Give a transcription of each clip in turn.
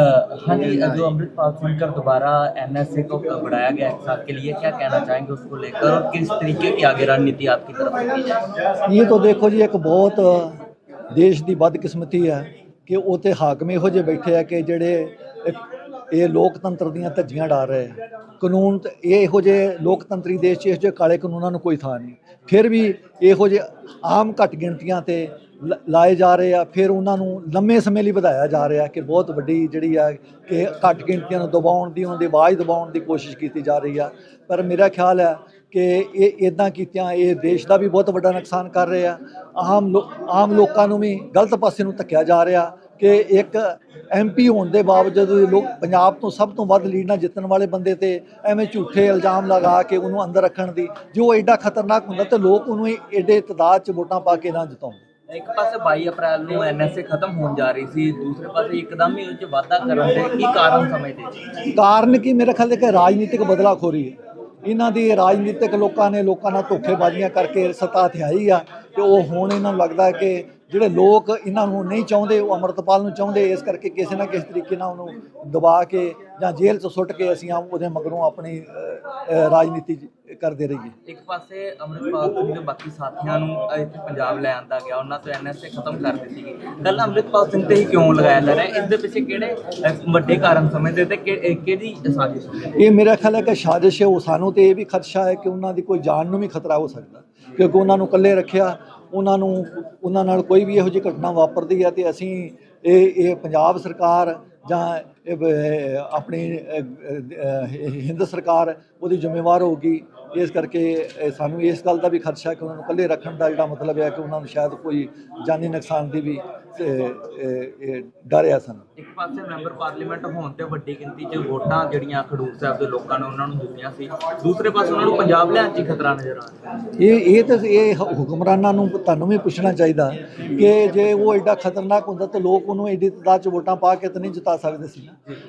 हाँ जी जो अमृतपाल सिंह का दोबारा एनएसए को बढ़ाया गया एक साल के लिए क्या कहना चाहेंगे उसको लेकर और किस तरीके की आगे रणनीति आपकी तरफ से की जाए ਇਹ ਤਾਂ ਦੇਖੋ ਜੀ ਇੱਕ ਬਹੁਤ ਦੇਸ਼ ਦੀ ਬਦਕਿਸਮਤੀ ਹੈ ਕਿ ਉਤੇ ਹਾਕਮ ਇਹੋ ਜਿਹੇ ਬੈਠੇ ਆ ਕਿ ਜਿਹੜੇ ਇੱਕ- ਇਹ ਲੋਕਤੰਤਰ ਦੀਆਂ ਧੱਜੀਆਂ ਡਾ ਰਹੇ ਆ ਕਾਨੂੰਨ ਤੇ ਇਹ ਇਹੋ ਜਿਹੇ ਲੋਕਤੰਤਰੀ ਦੇਸ਼ 'ਚ ਇਹੋ ਜਿਹੇ ਕਾਲੇ ਕਾਨੂੰਨਾਂ ਨੂੰ ਕੋਈ ਥਾਂ ਨਹੀਂ ਫਿਰ ਵੀ ਇਹੋ ਜਿਹੇ ਆਮ ਘੱਟ ਗਿਣਤੀਆਂ ਤੇ ਲ- ਲਾਏ ਜਾ ਰਹੇ ਆ, ਫਿਰ ਉਹਨਾਂ ਨੂੰ ਲੰਮੇ ਸਮੇਂ ਲਈ ਵਧਾਇਆ ਜਾ ਰਿਹਾ ਕਿ ਬਹੁਤ ਵੱਡੀ ਜਿਹੜੀ ਆ ਕਿ ਘੱਟ ਗਿਣਤੀਆਂ ਨੂੰ ਦਬਾਉਣ ਦੀ, ਉਹਨਾਂ ਦੀ ਆਵਾਜ਼ ਦਬਾਉਣ ਦੀ ਕੋਸ਼ਿਸ਼ ਕੀਤੀ ਜਾ ਰਹੀ ਆ। ਪਰ ਮੇਰਾ ਖਿਆਲ ਹੈ ਕਿ ਇਹ ਇਦਾਂ ਕੀਤਿਆਂ, ਇਹ ਦੇਸ਼ ਦਾ ਵੀ ਬਹੁਤ ਵੱਡਾ ਨੁਕਸਾਨ ਕਰ ਰਹੇ ਆ। ਆਮ ਲੋ- ਆਮ ਲੋਕਾਂ ਨੂੰ ਵੀ ਗਲਤ ਪਾਸੇ ਨੂੰ ਧੱਕਿਆ ਜਾ ਰਿਹਾ ਕਿ ਇੱਕ ਐਮਪੀ ਹੋਣ ਦੇ ਬਾਵਜੂਦ ਲੋਕ, ਪੰਜਾਬ ਤੋਂ ਸਭ ਤੋਂ ਵੱਧ ਲੀਡ ਜਿੱਤਣ ਵਾਲੇ ਬੰਦੇ ਤੇ ਐਵੇਂ ਝੂਠੇ ਇਲਜ਼ਾਮ ਲਗਾ ਕੇ ਉਹਨੂੰ ਅੰਦਰ ਰੱਖਣ ਦੀ, ਜੋ ਐਡਾ ਖਤਰਨਾਕ ਹੁੰਦਾ ਤੇ ਲੋਕ ਉਹਨੂੰ ਐਡੇ ਤਦਾਦ 'ਚ ਵੋਟਾਂ ਪਾ ਕੇ ਨਾ ਜਿਤਾਉਂਦੇ ਇੱਕ ਪਾਸੇ 22 ਅਪ੍ਰੈਲ ਨੂੰ ਐਨਐਸਏ ਖਤਮ ਹੋਣ ਜਾ ਰਹੀ ਸੀ ਦੂਸਰੇ ਪਾਸੇ ਇੱਕਦਮ ਹੀ ਉਹ 'ਚ ਵਾਧਾ ਕਰਨ ਦੇ ਕੀ ਕਾਰਨ ਸਮਝਦੇ ਕਾਰਨ ਕੀ? ਮੇਰੇ ਖਿਆਲ ਦੇ ਕਿ ਰਾਜਨੀਤਿਕ ਬਦਲਾਖੋਰੀ ਹੈ। ਇਹਨਾਂ ਦੀ ਰਾਜਨੀਤਿਕ ਲੋਕਾਂ ਨੇ ਲੋਕਾਂ ਨਾਲ ਧੋਖੇਬਾਜ਼ੀਆਂ ਕਰਕੇ ਸੱਤਾ ਹਥਿਆਈ ਆ ਤੇ ਉਹ ਹੁਣ ਇਹਨਾਂ ਨੂੰ ਲੱਗਦਾ ਹੈ ਕਿ ਜਿਹੜੇ ਲੋਕ ਇਹਨਾਂ ਨੂੰ ਨਹੀਂ ਚਾਹੁੰਦੇ ਉਹ ਅਮਰਤਪਾਲ ਨੂੰ ਚਾਹੁੰਦੇ ਇਸ ਕਰਕੇ ਕਿਸੇ ਨਾ ਕਿਸੇ ਤਰੀਕੇ ਨਾਲ ਉਹਨੂੰ ਦਬਾ ਕੇ ਜਾਂ ਜੇਲ੍ਹ 'ਚ ਸੁੱਟ ਕੇ ਅਸੀਂ ਉਹਦੇ ਮਗਰੋਂ ਆਪਣੀ ਅ, ਅ, ਰਾਜਨੀਤੀ ਕਰਦੇ ਰਹੀਏ। ਇੱਕ ਪਾਸੇ ਅਮਰਿਤਪਾਲ ਸਿੰਘ ਦੇ ਬਾਕੀ ਸਾਥੀਆਂ ਨੂੰ ਇੱਥੇ ਪੰਜਾਬ ਲੈ ਆਂਦਾ ਗਿਆ ਉਹਨਾਂ ਤੋਂ ਐਨਐਸਏ ਖਤਮ ਕਰ ਦਿੱਤੀ ਸੀਗੀ ਕੱਲ ਅਮਰਿਤਪਾਲ ਸਿੰਘ ਤੇ ਹੀ ਕਿਉਂ ਲਗਾਇਆ ਜਾ ਰਿਹਾ? ਇਸ ਦੇ ਪਿੱਛੇ ਕਿਹੜੇ ਵੱਡੇ ਕਾਰਨ ਸਮਝਦੇ ਤੇ ਕਿਹਦੀ ਸਾਜ਼ਿਸ਼ ਇਹ ਮੇਰਾ ਖਿਆਲ ਹੈ ਕਿ ਸਾਜ਼ਿਸ਼ ਹੈ ਉਹ ਸਾਨੂੰ ਤੇ ਇਹ ਵੀ ਖਦਸ਼ਾ ਹੈ ਕਿ ਉਹਨਾਂ ਦੀ ਕੋਈ ਜਾਨ ਨੂੰ ਵੀ ਖਤਰਾ ਹੋ ਸਕਦਾ। ਕਿਉਂਕਿ ਉਹਨਾਂ ਨੂੰ ਇਕੱਲੇ ਰੱਖਿਆ ਉਹਨਾਂ ਨੂੰ ਉਹਨਾਂ ਨਾਲ ਕੋਈ ਵੀ ਇਹੋ ਜਿਹੀ ਘਟਨਾ ਵਾਪਰਦੀ ਹੈ ਤੇ ਅਸੀਂ ਇਹ ਇਹ ਪੰਜਾਬ ਸਰਕਾਰ ਜਾਂ ਆਪਣੀ ਹਿੰਦ ਸਰਕਾਰ ਉਹਦੀ ਜ਼ਿੰਮੇਵਾਰ ਹੋਊਗੀ। ਇਸ ਕਰਕੇ ਸਾਨੂੰ ਇਸ ਗੱਲ ਦਾ ਵੀ ਖਦਸ਼ਾ ਕਿ ਉਹਨਾਂ ਨੂੰ ਇਕੱਲੇ ਰੱਖਣ ਦਾ ਜਿਹੜਾ ਮਤਲਬ ਹੈ ਕਿ ਉਹਨਾਂ ਨੂੰ ਸ਼ਾਇਦ ਕੋਈ ਜਾਨੀ ਨੁਕਸਾਨ ਦੀ ਵੀ ਅ, ਅ, ਇਹ ਡਰ ਹੈ ਸਾਨੂੰ। ਇੱਕ ਪਾਸੇ ਮੈਂਬਰ ਪਾਰਲੀਮੈਂਟ ਹੋਣ ਤੇ ਵੱਡੀ ਗਿਣਤੀ 'ਚ ਵੋਟਾਂ ਜਿਹੜੀਆਂ ਖਡੂਰ ਸਾਹਿਬ ਦੇ ਲੋਕਾਂ ਨੇ ਉਹਨਾਂ ਨੂੰ ਦਿੱਤੀਆਂ ਸੀ। ਦੂਸਰੇ ਪਾਸੇ ਉਹਨਾਂ ਨੂੰ ਪੰਜਾਬ ਲਿਆਉਣ 'ਚ ਹੀ ਖਤਰਾ ਨਜ਼ਰ ਆ ਰਿਹਾ ਇਹ ਇਹ ਤਾਂ ਇਹ ਹੁਕਮਰਾਨਾਂ ਨੂੰ ਤੁਹਾਨੂੰ ਵੀ ਪੁੱਛਣਾ ਚਾਹੀਦਾ ਕਿ ਜੇ ਉਹ ਐਡਾ ਖਤਰਨਾਕ ਹੁੰਦਾ ਤਾਂ ਲੋਕ ਉਹਨੂੰ ਐਡੀ ਤਦਾਦ ਚ ਵੋਟਾਂ ਪਾ ਕੇ ਤਾਂ ਨਹੀਂ ਜਿਤਾ ਸਕਦੇ ਸੀ।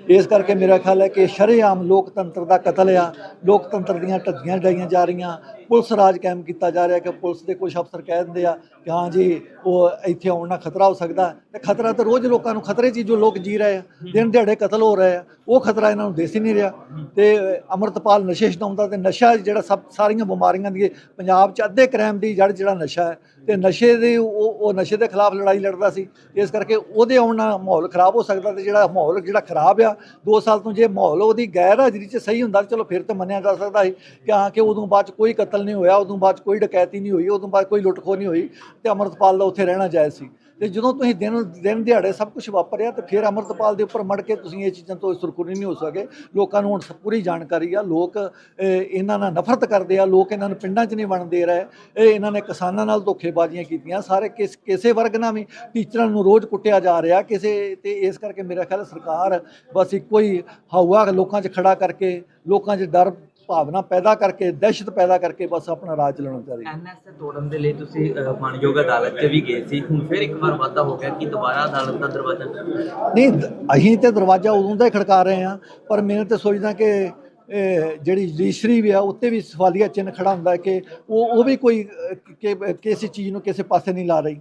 ਇਸ ਕਰਕੇ ਮੇਰਾ ਖਿਆਲ ਹੈ ਕਿ ਸ਼ਰੇਆਮ ਲੋਕਤੰਤਰ ਦਾ ਕਤਲ ਆ, ਲੋਕਤੰਤਰ ਦੀਆਂ ਢੱਗੀਆਂ ਡਾਈਆਂ ਜਾ ਰਹੀਆਂ, ਪੁਲਿਸ ਰਾਜ ਕਾਇਮ ਕੀਤਾ ਜਾ ਰਿਹਾ ਕਿ ਪੁਲਿਸ ਦੇ ਕੁਝ ਅਫਸਰ ਕਹਿ ਦਿੰਦੇ ਆ ਕਿ ਹਾਂ ਜੀ, ਉਹ ਇੱਥੇ ਆਉਣ ਨਾਲ ਖਤਰਾ ਹੋ ਸਕਦਾ ਤੇ ਖਤਰਾ ਤਾਂ ਰੋਜ਼ ਲੋਕਾਂ ਨੂੰ, ਖਤਰੇ 'ਚ ਹੀ ਜੋ ਲੋਕ ਜੀ ਰਹੇ ਆ, ਦਿਨ ਦਿਹਾੜੇ ਕਤਲ ਹੋ ਰਹੇ ਆ, ਉਹ ਖਤਰਾ ਇਹਨਾਂ ਨੂੰ ਦੇਸ ਹੀ ਨਹੀਂ ਰਿਹਾ। ਤੇ ਅਮਰਤਪਾਲ ਨਸ਼ੇ ਛਡਾਉਂਦਾ ਤੇ ਨਸ਼ਾ ਜਿਹੜਾ ਸਭ ਸਾਰੀਆਂ ਬਿਮਾਰੀਆਂ ਦੀ ਪੰਜਾਬ 'ਚ ਅੱਧੇ ਕ੍ਰਾਈਮ ਦੀ ਜੜ ਜਿਹੜਾ ਨਸ਼ਾ ਹੈ ਤੇ ਨਸ਼ੇ ਦੇ ਉਹ ਉਹ ਨਸ਼ੇ ਦੇ ਖਿਲਾਫ ਲੜਾਈ ਲੜਦਾ ਸੀ। ਇਸ ਕਰਕੇ ਉਹਦੇ ਆਉਣ ਨਾਲ ਮਾਹੌਲ ਖਰਾਬ ਹੋ ਸਕਦਾ ਤੇ ਜਿਹੜਾ ਮਾਹੌਲ ਜਿਹੜਾ ਖਰਾਬ ਆ 2 ਸਾਲ ਤੋਂ ਜੇ ਮਾਹੌਲ ਉਹਦੀ ਗੈਰ ਹਾਜ਼ਰੀ 'ਚ ਸਹੀ ਹੁੰਦਾ ਤਾਂ ਚਲੋ ਫਿਰ ਤਾਂ ਮੰਨਿਆ ਜਾ ਸਕਦਾ ਸੀ ਕਿ ਹਾਂ ਕਿ ਉਦੋਂ ਬਾਅਦ 'ਚ ਕੋਈ ਕਤਲ ਨਹੀਂ ਹੋਇਆ, ਉਦੋਂ ਬਾਅਦ 'ਚ ਕੋਈ ਡਕੈਤੀ ਨਹੀਂ ਹੋਈ, ਉਦੋਂ ਬਾਅਦ ਕੋਈ ਲੁੱਟਖੋ ਨਹੀਂ ਹੋਈ ਤੇ ਅਮਰਤਪਾਲ ਦਾ ਉੱਥੇ ਰਹਿਣਾ ਜਾਇਜ਼ ਸੀ। ਤੇ ਜਦੋਂ ਤੁਸੀਂ ਦਿਨ ਦਿਨ ਦਿਹਾੜੇ ਸਭ ਕੁਝ ਵਾਪਰਿਆ ਤੇ ਫਿਰ ਅਮਰਤਪਾਲ ਦੇ ਉੱਪਰ ਮੜ ਕੇ ਤੁਸੀਂ ਇਹ ਚੀਜ਼ਾਂ ਤੋਂ ਸੁਰਖੁਰੀ ਨਹੀਂ ਹੋ ਸਕੇ। ਲੋਕਾਂ ਨੂੰ ਹੁਣ ਪੂਰੀ ਜਾਣਕਾਰੀ ਆ, ਲੋਕ ਇਹਨਾਂ ਨਾਲ ਨਫ਼ਰਤ ਕਰਦੇ ਆ, ਲੋਕ ਇਹਨਾਂ ਨੂੰ ਪਿੰਡਾਂ 'ਚ ਨਹੀਂ ਵੜਨ ਦੇ ਰਹੇ। ਇਹ ਇਹਨਾਂ ਨੇ ਕਿਸਾਨਾਂ ਨਾਲ ਧੋਖੇਬਾਜ਼ੀਆਂ ਕੀਤੀਆਂ, ਸਾਰੇ ਕਿਸ, ਕਿਸੇ ਵਰਗ ਨਾਲ ਵੀ ਟੀਚਰਾਂ ਨੂੰ ਰੋਜ਼ ਕੁੱਟਿਆ ਜਾ ਰਿਹਾ। ਕਿਸੇ ਤੇ ਇਸ ਕਰਕੇ ਮੇਰਾ ਖਿਆਲ ਸਰਕਾਰ ਬਸ ਇੱਕੋ ਹੀ ਹਵਾ ਲੋਕਾਂ 'ਚ ਖੜਾ ਕਰਕੇ, ਲੋਕਾਂ 'ਚ ਡਰ ਭਾਵਨਾ ਪੈਦਾ ਕਰਕੇ ਦਹਿਸ਼ਤ ਪੈਦਾ ਕਰਕੇ ਬਸ ਆਪਣਾ ਰਾਜ ਚਲਾਉਣਾ ਚਾਹ ਰਹੀ ਹੈ ਐਨਐਸਏ ਤੋੜਨ ਦੇ ਲਈ ਤੁਸੀਂ ਅ, ਮਾਣਯੋਗ ਅਦਾਲਤ 'ਚ ਵੀ ਗਏ ਸੀ। ਹੁਣ ਫਿਰ ਇੱਕ ਵਾਰ ਵਾਧਾ ਹੋ ਗਿਆ ਕਿ ਦੁਬਾਰਾ ਅਦਾਲਤ ਦਾ ਦਰਵਾਜ਼ਾ ਨਹੀਂ ਅਸੀਂ ਤੇ ਦਰਵਾਜ਼ਾ ਉਦੋਂ ਦਾ ਹੀ ਖੜਕਾ ਰਹੇ ਹਾਂ ਪਰ ਮੈਂ ਤੇ ਸੋਚਦਾ ਕਿ ਜਿਹੜੀ ਰਜਿਸਟਰੀ ਵੀ ਆ ਉੱਤੇ ਵੀ ਸਵਾਲੀਆ ਚਿੰਨ੍ਹ ਖੜਾ ਹੁੰਦਾ ਕਿ ਉਹ ਉਹ ਵੀ ਕੋਈ ਕਿਸੇ ਚੀਜ਼ ਨੂੰ ਕਿਸੇ ਪਾਸੇ ਨਹੀਂ ਲਾ ਰਹੀ।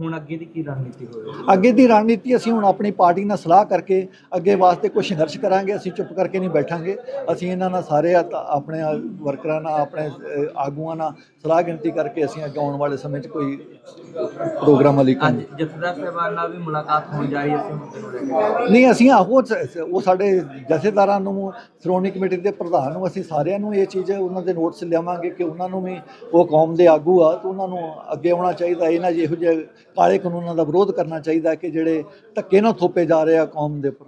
ਹੁਣ ਅੱਗੇ ਦੀ ਕੀ ਰਣਨੀਤੀ ਹੋਵੇਗੀ ਅੱਗੇ ਦੀ ਰਣਨੀਤੀ ਅਸੀਂ ਹੁਣ ਆਪਣੀ ਪਾਰਟੀ ਨਾਲ ਸਲਾਹ ਕਰਕੇ ਅੱਗੇ ਵਾਸਤੇ ਕੋਈ ਸੰਘਰਸ਼ ਕਰਾਂਗੇ ਅਸੀਂ ਚੁੱਪ ਕਰਕੇ ਨਹੀਂ ਬੈਠਾਂਗੇ। ਅਸੀਂ ਇਹਨਾਂ ਨਾਲ ਸਾਰੇ ਆਪਣੇ ਵਰਕਰਾਂ ਨਾਲ ਆਪਣੇ ਆਗੂਆਂ ਨਾਲ ਸਲਾਹ ਗਿਣਤੀ ਕਰਕੇ ਅਸੀਂ ਅੱਗੇ ਆਉਣ ਵਾਲੇ ਸਮੇਂ 'ਚ ਕੋਈ ਪ੍ਰੋਗਰਾਮ ਲਈ ਅੱਜ ਜਥੇਦਾਰ ਸਾਹਿਬਾਨ ਨਾਲ ਵੀ ਮੁਲਾਕਾਤ ਹੋਣ ਜਾ ਰਹੀ ਹੈ ਨਹੀਂ ਅਸੀਂ ਆਹੋ ਉਹ ਸਾਡੇ ਜਥੇਦਾਰਾਂ ਨੂੰ ਸ਼੍ਰੋਮਣੀ ਕਮੇਟੀ ਦੇ ਪ੍ਰਧਾਨ ਨੂੰ ਅਸੀਂ ਸਾਰਿਆਂ ਨੂੰ ਇਹ ਚੀਜ਼ ਉਹਨਾਂ ਦੇ ਨੋਟਿਸ ਲਿਆਵਾਂਗੇ ਕਿ ਉਹਨਾਂ ਨੂੰ ਵੀ ਉਹ ਕੌਮ ਦੇ ਆਗੂ ਆ ਤੇ ਉਹਨਾਂ ਨੂੰ ਅੱਗੇ ਆਉਣਾ ਚਾਹੀਦਾ ਇਹਨਾਂ ਜਿਹੋ ਜਿਹੇ ਕਾਲੇ ਕਾਨੂੰਨਾਂ ਦਾ ਵਿਰੋਧ ਕਰਨਾ ਚਾਹੀਦਾ ਕਿ ਜਿਹੜੇ ਧੱਕੇ ਨਾਲ ਥੋਪੇ ਜਾ ਰਹੇ ਆ ਕੌਮ ਦੇ ਉੱਪਰ।